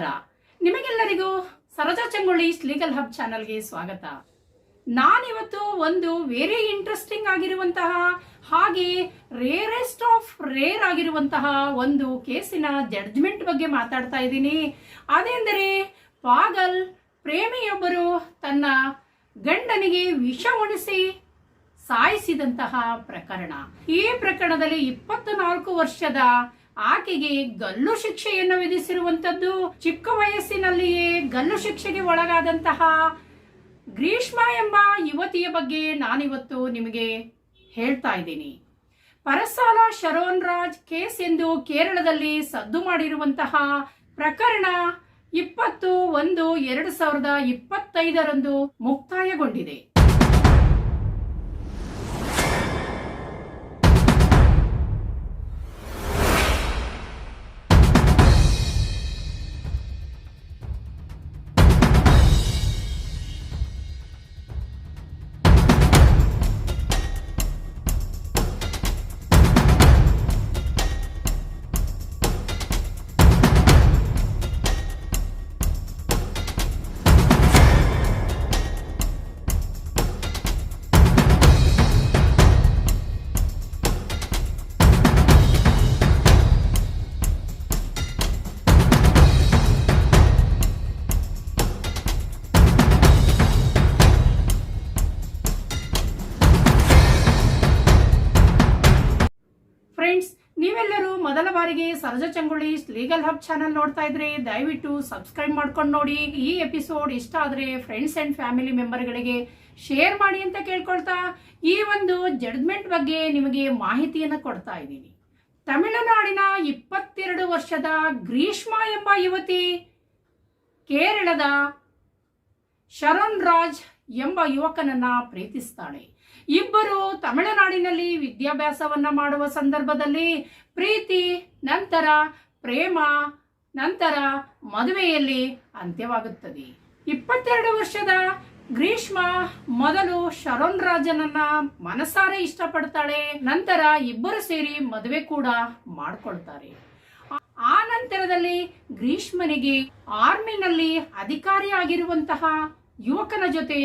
ನಮಸ್ಕಾರ. ನಿಮಗೆಲ್ಲರಿಗೂ Saroja Changolli legal hub ಚಾನಲ್ಗೆ ಸ್ವಾಗತ. ನಾನಿವತ್ತು ಒಂದು ವೆರಿ ಇಂಟ್ರೆಸ್ಟಿಂಗ್ ಆಗಿರುವಂತಹ ಹಾಗೆ ರೇರೆಸ್ಟ್ ಆಫ್ ರೇರ್ ಆಗಿರುವಂತಹ ಒಂದು ಕೇಸಿನ ಜಡ್ಜ್ಮೆಂಟ್ ಬಗ್ಗೆ ಮಾತಾಡ್ತಾ ಇದ್ದೀನಿ. ಅದೇಂದರೆ ಪಾಗಲ್ ಪ್ರೇಮಿಯೊಬ್ಬರು ತನ್ನ ಗಂಡನಿಗೆ ವಿಷ ಉಣಿಸಿ ಸಾಯಿಸಿದಂತಹ ಪ್ರಕರಣ. ಈ ಪ್ರಕರಣದಲ್ಲಿ ಇಪ್ಪತ್ತು ನಾಲ್ಕು ವರ್ಷದ ಆಕೆಗೆ ಗಲ್ಲು ಶಿಕ್ಷೆಯನ್ನು ವಿಧಿಸಿರುವಂತದ್ದು ಚಿಕ್ಕ ವಯಸ್ಸಿನಲ್ಲಿಯೇ ಗಲ್ಲು ಶಿಕ್ಷೆಗೆ ಒಳಗಾದಂತಹ ಗ್ರೀಷ್ಮ ಎಂಬ ಯುವತಿಯ ಬಗ್ಗೆ ನಾನಿವತ್ತು ನಿಮಗೆ ಹೇಳ್ತಾ ಇದ್ದೀನಿ. ಪರಸಾಲ ಶರೋನ್ ರಾಜ್ ಕೇಸ್ ಎಂದು ಕೇರಳದಲ್ಲಿ ಸದ್ದು ಮಾಡಿರುವಂತಹ ಪ್ರಕರಣ ಇಪ್ಪತ್ತು ಒಂದು ಎರಡು ಸಾವಿರದ ಇಪ್ಪತ್ತೈದರಂದು ಮುಕ್ತಾಯಗೊಂಡಿದೆ. ಮೊದಲ ಬಾರಿಗೆ Saroja Changuli legal hub channel ನೋಡ್ತಾ ಇದ್ರೆ ದಯವಿಟ್ಟು ಸಬ್ಸ್ಕ್ರೈಬ್ ಮಾಡ್ಕೊಂಡು ನೋಡಿ. ಈ ಎಪಿಸೋಡ್ ಇಷ್ಟ ಆದ್ರೆ ಫ್ರೆಂಡ್ಸ್ ಅಂಡ್ ಫ್ಯಾಮಿಲಿ ಮೆಂಬರ್ಗಳಿಗೆ ಶೇರ್ ಮಾಡಿ ಅಂತ ಕೇಳ್ಕೊಳ್ತಾ ಈ ಒಂದು ಜಡ್ಜ್ಮೆಂಟ್ ಬಗ್ಗೆ ನಿಮಗೆ ಮಾಹಿತಿಯನ್ನು ಕೊಡ್ತಾ ಇದ್ದೀನಿ. ತಮಿಳುನಾಡಿನ ಇಪ್ಪತ್ತೆರಡು ವರ್ಷದ ಗ್ರೀಷ್ಮ ಎಂಬ ಯುವತಿ ಕೇರಳದ ಶರಣ್ ರಾಜ್ ಎಂಬ ಯುವಕನನ್ನ ಪ್ರೀತಿಸ್ತಾಳೆ. ಇಬ್ಬರು ತಮಿಳುನಾಡಿನಲ್ಲಿ ವಿದ್ಯಾಭ್ಯಾಸವನ್ನ ಮಾಡುವ ಸಂದರ್ಭದಲ್ಲಿ ಪ್ರೀತಿ, ನಂತರ ಪ್ರೇಮ, ನಂತರ ಮದುವೆಯಲ್ಲಿ ಅಂತ್ಯವಾಗುತ್ತದೆ. ಇಪ್ಪತ್ತೆರಡು ವರ್ಷದ ಗ್ರೀಷ್ಮ ಮೊದಲು ಶರಣ್ ರಾಜನನ್ನ ಮನಸಾರೆ ಇಷ್ಟಪಡ್ತಾಳೆ, ನಂತರ ಇಬ್ಬರು ಸೇರಿ ಮದುವೆ ಕೂಡ ಮಾಡ್ಕೊಳ್ತಾರೆ. ಆ ನಂತರದಲ್ಲಿ ಗ್ರೀಷ್ಮನಿಗೆ ಆರ್ಮಿನಲ್ಲಿ ಅಧಿಕಾರಿಯಾಗಿರುವಂತಹ ಯುವಕನ ಜೊತೆ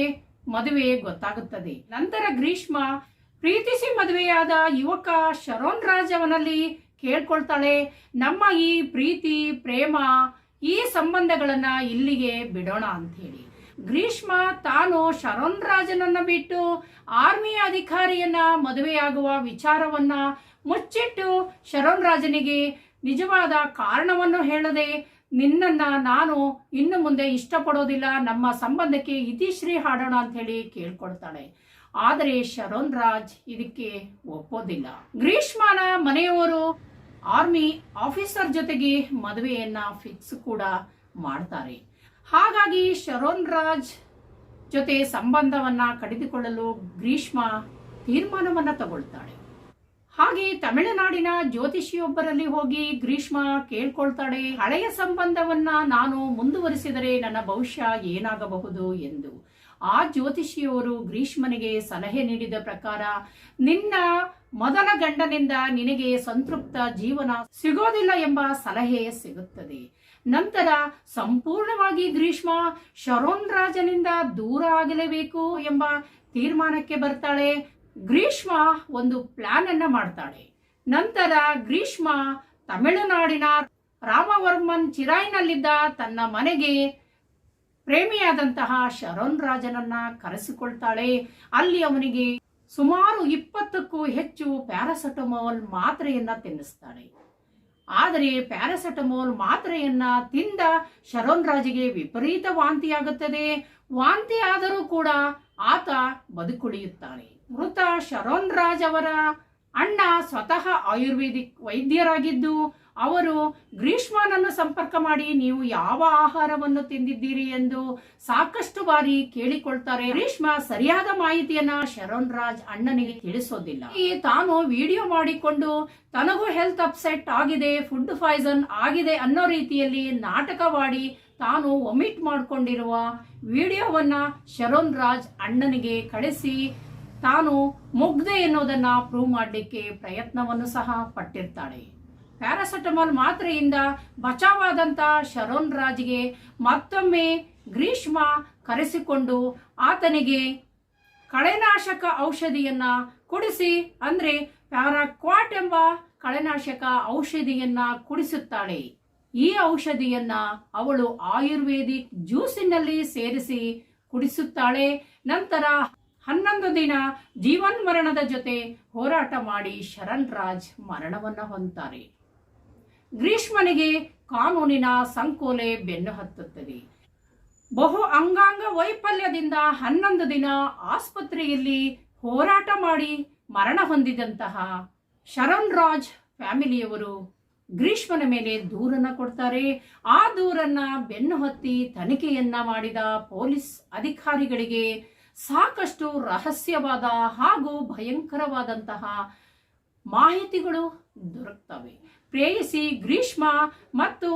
ಮದುವೆ ಗೊತ್ತಾಗುತ್ತದೆ. ನಂತರ ಗ್ರೀಷ್ಮ ಪ್ರೀತಿಸಿ ಮದುವೆಯಾದ ಯುವಕ ಶರೋನ್ ರಾಜವನಲ್ಲಿ ಕೇಳ್ಕೊಳ್ತಾಳೆ, ನಮ್ಮ ಈ ಪ್ರೀತಿ, ಪ್ರೇಮ, ಈ ಸಂಬಂಧಗಳನ್ನ ಇಲ್ಲಿಗೆ ಬಿಡೋಣ ಅಂತ ಹೇಳಿ ಗ್ರೀಷ್ಮ ತಾನು ಶರೋನ್ ರಾಜನನ್ನ ಬಿಟ್ಟು ಆರ್ಮಿ ಅಧಿಕಾರಿಯನ್ನ ಮದುವೆಯಾಗುವ ವಿಚಾರವನ್ನ ಮುಚ್ಚಿಟ್ಟು ಶರೋನ್ ರಾಜನಿಗೆ ನಿಜವಾದ ಕಾರಣವನ್ನು ಹೇಳದೆ ನಿನ್ನನ್ನ ನಾನು ಇನ್ನು ಮುಂದೆ ಇಷ್ಟಪಡೋದಿಲ್ಲ. ನಮ್ಮ ಸಂಬಂಧಕ್ಕೆ ಇತಿಶ್ರೀ ಹಾಡೋಣ ಅಂತ ಹೇಳಿ ಕೇಳ್ಕೊಳ್ತಾಳೆ. ಆದರೆ ಶರೋನ್ ರಾಜ್ ಇದಕ್ಕೆ ಒಪ್ಪೋದಿಲ್ಲ. ಗ್ರೀಷ್ಮನ ಮನೆಯವರು ಆರ್ಮಿ ಆಫೀಸರ್ ಜೊತೆಗೆ ಮದುವೆಯನ್ನ ಫಿಕ್ಸ್ ಕೂಡ ಮಾಡ್ತಾರೆ. ಹಾಗಾಗಿ ಶರೋನ್ ರಾಜ್ ಜೊತೆ ಸಂಬಂಧವನ್ನ ಕಡಿದುಕೊಳ್ಳಲು ಗ್ರೀಷ್ಮ ತೀರ್ಮಾನವನ್ನ ತಗೊಳ್ತಾಳೆ. ಹಾಗೆ ತಮಿಳುನಾಡಿನ ಜ್ಯೋತಿಷಿಯೊಬ್ಬರಲ್ಲಿ ಹೋಗಿ ಗ್ರೀಷ್ಮ ಕೇಳ್ಕೊಳ್ತಾಳೆ, ಹಳೆಯ ಸಂಬಂಧವನ್ನ ನಾನು ಮುಂದುವರಿಸಿದರೆ ನನ್ನ ಭವಿಷ್ಯ ಏನಾಗಬಹುದು ಎಂದು. ಆ ಜ್ಯೋತಿಷಿಯವರು ಗ್ರೀಷ್ಮನಿಗೆ ಸಲಹೆ ನೀಡಿದ ಪ್ರಕಾರ, ನಿನ್ನ ಮೊದಲ ಗಂಡನಿಂದ ನಿನಗೆ ಸಂತೃಪ್ತ ಜೀವನ ಸಿಗೋದಿಲ್ಲ ಎಂಬ ಸಲಹೆ ಸಿಗುತ್ತದೆ. ನಂತರ ಸಂಪೂರ್ಣವಾಗಿ ಗ್ರೀಷ್ಮ ಶರೋನ್ ರಾಜನಿಂದ ದೂರ ಆಗಲೇಬೇಕು ಎಂಬ ತೀರ್ಮಾನಕ್ಕೆ ಬರ್ತಾಳೆ. ಗ್ರೀಷ್ಮ ಒಂದು ಪ್ಲಾನ್ ಅನ್ನ ಮಾಡ್ತಾಳೆ. ನಂತರ ಗ್ರೀಷ್ಮ ತಮಿಳುನಾಡಿನ ರಾಮವರ್ಮನ್ ಚಿರಾಯ್ನಲ್ಲಿದ್ದ ತನ್ನ ಮನೆಗೆ ಪ್ರೇಮಿಯಾದಂತಹ ಶರಣ್ ರಾಜನನ್ನ ಕರೆಸಿಕೊಳ್ತಾಳೆ. ಅಲ್ಲಿ ಅವನಿಗೆ ಸುಮಾರು ಇಪ್ಪತ್ತಕ್ಕೂ ಹೆಚ್ಚು ಪ್ಯಾರಾಸೆಟಮೋಲ್ ಮಾತ್ರೆಯನ್ನ ತಿನ್ನಿಸ್ತಾಳೆ. ಆದರೆ ಪ್ಯಾರಾಸೆಟಮೋಲ್ ಮಾತ್ರೆಯನ್ನ ತಿಂದ ಶರಣ್ ರಾಜಿಗೆ ವಿಪರೀತ ವಾಂತಿಯಾಗುತ್ತದೆ. ವಾಂತಿ ಆದರೂ ಕೂಡ ಆತ ಬದುಕುಳಿಯುತ್ತಾನೆ. ಮೃತ ಶರೋನ್ ರಾಜ್ ಅವರ ಅಣ್ಣ ಸ್ವತಃ ಆಯುರ್ವೇದಿಕ್ ವೈದ್ಯರಾಗಿದ್ದು, ಅವರು ಗ್ರೀಷ್ಮನನ್ನು ಸಂಪರ್ಕ ಮಾಡಿ ನೀವು ಯಾವ ಆಹಾರವನ್ನು ತಿಂದಿದ್ದೀರಿ ಎಂದು ಸಾಕಷ್ಟು ಬಾರಿ ಕೇಳಿಕೊಳ್ತಾರೆ. ಗ್ರೀಷ್ಮ ಸರಿಯಾದ ಮಾಹಿತಿಯನ್ನ ಶರಣ್ ರಾಜ್ ಅಣ್ಣನಿಗೆ ತಿಳಿಸೋದಿಲ್ಲ. ಈ ತಾನು ವಿಡಿಯೋ ಮಾಡಿಕೊಂಡು, ತನಗೂ ಹೆಲ್ತ್ ಅಪ್ಸೆಟ್ ಆಗಿದೆ, ಫುಡ್ ಪಾಯ್ಸನ್ ಆಗಿದೆ ಅನ್ನೋ ರೀತಿಯಲ್ಲಿ ನಾಟಕವಾಡಿ ತಾನು ಒಮಿಟ್ ಮಾಡಿಕೊಂಡಿರುವ ವಿಡಿಯೋವನ್ನ ಶರೋನ್ ರಾಜ್ ಅಣ್ಣನಿಗೆ ಕಳಿಸಿ ತಾನು ಮುಗ್ಧೆ ಎನ್ನುವುದನ್ನ ಪ್ರೂವ್ ಮಾಡಲಿಕ್ಕೆ ಪ್ರಯತ್ನವನ್ನು ಸಹ ಪಟ್ಟಿರ್ತಾಳೆ. ಪ್ಯಾರಾಸೆಟಮಾಲ್ ಮಾತ್ರೆಯಿಂದ ಬಚಾವಾದಂತ ಶರೋನ್ ರಾಜ್ಗೆ ಮತ್ತೊಮ್ಮೆ ಗ್ರೀಷ್ಮ ಕರೆಸಿಕೊಂಡು ಆತನಿಗೆ ಕಳೆನಾಶಕ ಔಷಧಿಯನ್ನ ಕುಡಿಸಿ, ಅಂದ್ರೆ ಪ್ಯಾರಾಕ್ವಾಟ್ ಎಂಬ ಕಳೆನಾಶಕ ಔಷಧಿಯನ್ನ ಕುಡಿಸುತ್ತಾಳೆ. ಈ ಔಷಧಿಯನ್ನ ಅವಳು ಆಯುರ್ವೇದಿಕ್ ಜ್ಯೂಸಿನಲ್ಲಿ ಸೇರಿಸಿ ಕುಡಿಸುತ್ತಾಳೆ. ನಂತರ ಹನ್ನೊಂದು ದಿನ ಜೀವನ್ ಮರಣದ ಜೊತೆ ಹೋರಾಟ ಮಾಡಿ ಶರಣ್ ರಾಜ್ ಮರಣವನ್ನ ಹೊಂತಾರೆ ಗ್ರೀಷ್ಮನಿಗೆ ಕಾನೂನಿನ ಸಂಕೋಲೆ ಬೆನ್ನು ಹತ್ತುತ್ತದೆ. ಬಹು ಅಂಗಾಂಗ ವೈಫಲ್ಯದಿಂದ ಹನ್ನೊಂದು ದಿನ ಆಸ್ಪತ್ರೆಯಲ್ಲಿ ಹೋರಾಟ ಮಾಡಿ ಮರಣ ಹೊಂದಿದಂತಹ ಶರಣ್ ರಾಜ್ ಫ್ಯಾಮಿಲಿಯವರು ಗ್ರೀಷ್ಮನ ಮೇಲೆ ದೂರನ್ನ ಕೊಡ್ತಾರೆ. ಆ ದೂರನ್ನ ಬೆನ್ನು ಹತ್ತಿ ತನಿಖೆಯನ್ನ ಮಾಡಿದ ಪೊಲೀಸ್ ಅಧಿಕಾರಿಗಳಿಗೆ ಸಾಕಷ್ಟು ರಹಸ್ಯವಾದ ಹಾಗೂ ಭಯಂಕರವಾದಂತಹ ಮಾಹಿತಿಗಳು ದೊರಕ್ತವೆ. ಪ್ರೇಯಸಿ ಗ್ರೀಷ್ಮ ಮತ್ತು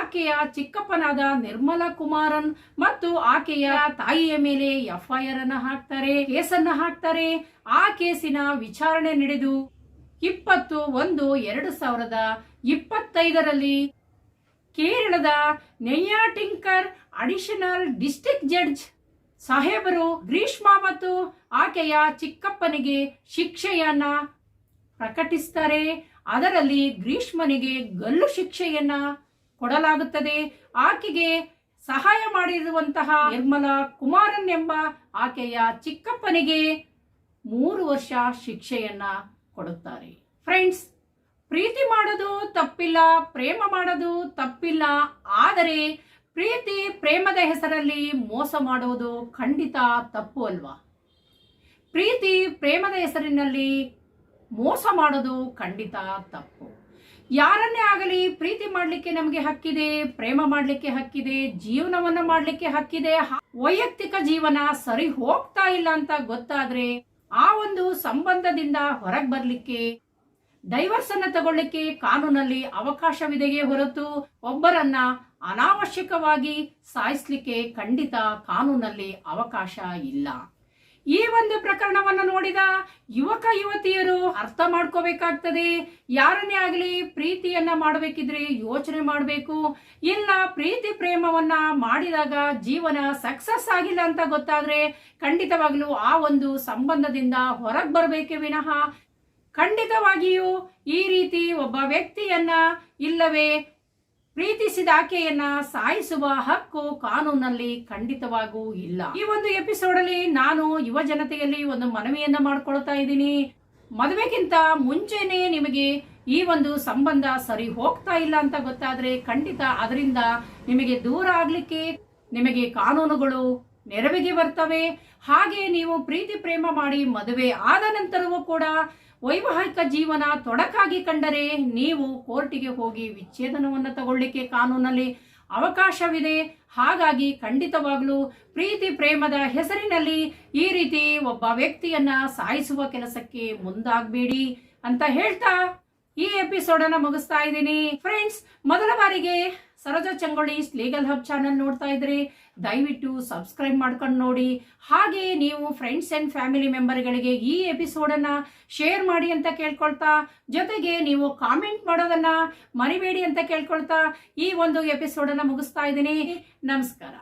ಆಕೆಯ ಚಿಕ್ಕಪ್ಪನಾದ ನಿರ್ಮಲ ಕುಮಾರನ್ ಮತ್ತು ಆಕೆಯ ತಾಯಿಯ ಮೇಲೆ ಎಫ್ಐಆರ್ ಅನ್ನ ಹಾಕ್ತಾರೆ, ಕೇಸನ್ನ ಹಾಕ್ತಾರೆ. ಆ ಕೇಸಿನ ವಿಚಾರಣೆ ನಡೆದು ಇಪ್ಪತ್ತು ಒಂದು ಎರಡು ಸಾವಿರದ ಇಪ್ಪತ್ತೈದರಲ್ಲಿ ಕೇರಳದ ನೆಯ್ಯಾಟಿಂಕರ್ ಅಡಿಷನಲ್ ಡಿಸ್ಟ್ರಿಕ್ಟ್ ಜಡ್ಜ್ ಸಾಹೇಬರು ಗ್ರೀಷ್ಮ ಮತ್ತು ಆಕೆಯ ಚಿಕ್ಕಪ್ಪನಿಗೆ ಶಿಕ್ಷೆಯನ್ನ ಪ್ರಕಟಿಸ್ತಾರೆ. ಅದರಲ್ಲಿ ಗ್ರೀಷ್ಮನಿಗೆ ಗಲ್ಲು ಶಿಕ್ಷೆಯನ್ನ ಕೊಡಲಾಗುತ್ತದೆ. ಆಕೆಗೆ ಸಹಾಯ ಮಾಡಿರುವಂತಹ ನಿರ್ಮಲಾ ಕುಮಾರನ್ ಎಂಬ ಆಕೆಯ ಚಿಕ್ಕಪ್ಪನಿಗೆ ಮೂರು ವರ್ಷ ಶಿಕ್ಷೆಯನ್ನ ಕೊಡುತ್ತಾರೆ. ಫ್ರೆಂಡ್ಸ್, ಪ್ರೀತಿ ಮಾಡೋದು ತಪ್ಪಿಲ್ಲ, ಪ್ರೇಮ ಮಾಡೋದು ತಪ್ಪಿಲ್ಲ. ಆದರೆ ಪ್ರೀತಿ ಪ್ರೇಮದ ಹೆಸರಲ್ಲಿ ಮೋಸ ಮಾಡುವುದು ಖಂಡಿತ ತಪ್ಪು ಅಲ್ವಾ? ಪ್ರೀತಿ ಪ್ರೇಮದ ಹೆಸರಿನಲ್ಲಿ ಮೋಸ ಮಾಡೋದು ಖಂಡಿತ ತಪ್ಪು. ಯಾರನ್ನೇ ಆಗಲಿ ಪ್ರೀತಿ ಮಾಡಲಿಕ್ಕೆ ನಮಗೆ ಹಕ್ಕಿದೆ, ಪ್ರೇಮ ಮಾಡಲಿಕ್ಕೆ ಹಕ್ಕಿದೆ, ಜೀವನವನ್ನು ಮಾಡಲಿಕ್ಕೆ ಹಕ್ಕಿದೆ ವೈಯಕ್ತಿಕ ಜೀವನ ಸರಿ ಹೋಗ್ತಾ ಇಲ್ಲ ಅಂತ ಗೊತ್ತಾದ್ರೆ ಆ ಒಂದು ಸಂಬಂಧದಿಂದ ಹೊರಗೆ ಬರ್ಲಿಕ್ಕೆ ಡೈವರ್ಸ್ ಅನ್ನ ತಗೊಳ್ಳಿಕ್ಕೆ ಕಾನೂನಲ್ಲಿ ಅವಕಾಶವಿದೆಯೇ ಹೊರತು ಒಬ್ಬರನ್ನ ಅನಾವಶ್ಯಕವಾಗಿ ಸಾಯಿಸ್ಲಿಕ್ಕೆ ಖಂಡಿತ ಕಾನೂನಲ್ಲಿ ಅವಕಾಶ ಇಲ್ಲ. ಈ ಒಂದು ಪ್ರಕರಣವನ್ನ ನೋಡಿದ ಯುವಕ ಯುವತಿಯರು ಅರ್ಥ ಮಾಡ್ಕೋಬೇಕಾಗ್ತದೆ. ಯಾರನ್ನೇ ಆಗಲಿ ಪ್ರೀತಿಯನ್ನ ಮಾಡಬೇಕಿದ್ರೆ ಯೋಚನೆ ಮಾಡಬೇಕು. ಇಲ್ಲ ಪ್ರೀತಿ ಪ್ರೇಮವನ್ನ ಮಾಡಿದಾಗ ಜೀವನ ಸಕ್ಸಸ್ ಆಗಿಲ್ಲ ಅಂತ ಗೊತ್ತಾದ್ರೆ ಖಂಡಿತವಾಗ್ಲೂ ಆ ಒಂದು ಸಂಬಂಧದಿಂದ ಹೊರಗೆ ಬರಬೇಕೇ ವಿನಃ ಖಂಡಿತವಾಗಿಯೂ ಈ ರೀತಿ ಒಬ್ಬ ವ್ಯಕ್ತಿಯನ್ನ ಇಲ್ಲವೇ ಪ್ರೀತಿಸಿದ ಆಕೆಯನ್ನ ಸಾಯಿಸುವ ಹಕ್ಕು ಕಾನೂನಲ್ಲಿ ಖಂಡಿತವಾಗೂ ಇಲ್ಲ. ಈ ಒಂದು ಎಪಿಸೋಡ್ ಅಲ್ಲಿ ನಾನು ಯುವ ಜನತೆಯಲ್ಲಿ ಒಂದು ಮನವಿಯನ್ನ ಮಾಡ್ಕೊಳ್ತಾ ಇದ್ದೀನಿ. ಮದುವೆಗಿಂತ ಮುಂಚೆನೆ ನಿಮಗೆ ಈ ಒಂದು ಸಂಬಂಧ ಸರಿ ಹೋಗ್ತಾ ಇಲ್ಲ ಅಂತ ಗೊತ್ತಾದ್ರೆ ಖಂಡಿತ ಅದರಿಂದ ನಿಮಗೆ ದೂರ ಆಗ್ಲಿಕ್ಕೆ ನಿಮಗೆ ಕಾನೂನುಗಳು ನೆರವಿಗೆ ಬರ್ತವೆ. ಹಾಗೆ ನೀವು ಪ್ರೀತಿ ಪ್ರೇಮ ಮಾಡಿ ಮದುವೆ ಆದ ನಂತರವೂ ಕೂಡ ವೈವಾಹಿಕ ಜೀವನ ತೊಡಕಾಗಿ ಕಂಡರೆ ನೀವು ಕೋರ್ಟಿಗೆ ಹೋಗಿ ವಿಚ್ಛೇದನವನ್ನು ತಗೊಳ್ಳಿಕ್ಕೆ ಕಾನೂನಲ್ಲಿ ಅವಕಾಶವಿದೆ. ಹಾಗಾಗಿ ಖಂಡಿತವಾಗ್ಲೂ ಪ್ರೀತಿ ಪ್ರೇಮದ ಹೆಸರಿನಲ್ಲಿ ಈ ರೀತಿ ಒಬ್ಬ ವ್ಯಕ್ತಿಯನ್ನ ಸಾಯಿಸುವ ಕೆಲಸಕ್ಕೆ ಮುಂದಾಗಬೇಡಿ ಅಂತ ಹೇಳ್ತಾ ಈ ಎಪಿಸೋಡ್ ಅನ್ನ ಮುಗಿಸ್ತಾ ಇದ್ದೀನಿ. ಫ್ರೆಂಡ್ಸ್ ಮೊದಲ ಬಾರಿಗೆ Saroja Changolli legal hub channel ನೋಡ್ತಾ ಇದ್ರೆ. ದಯವಿಟ್ಟು ಸಬ್ಸ್ಕ್ರೈಬ್ ಮಾಡ್ಕೊಂಡು ನೋಡಿ. ಹಾಗೆ ನೀವು ಫ್ರೆಂಡ್ಸ್ ಅಂಡ್ ಫ್ಯಾಮಿಲಿ ಮೆಂಬರ್ಗಳಿಗೆ ಈ ಎಪಿಸೋಡನ್ನು ಶೇರ್ ಮಾಡಿ ಅಂತ ಕೇಳ್ಕೊಳ್ತಾ, ಜೊತೆಗೆ ನೀವು ಕಾಮೆಂಟ್ ಮಾಡೋದನ್ನ ಮರಿಬೇಡಿ ಅಂತ ಕೇಳ್ಕೊಳ್ತಾ ಈ ಒಂದು ಎಪಿಸೋಡನ್ನು ಮುಗಿಸ್ತಾ ಇದ್ದೀನಿ. ನಮಸ್ಕಾರ.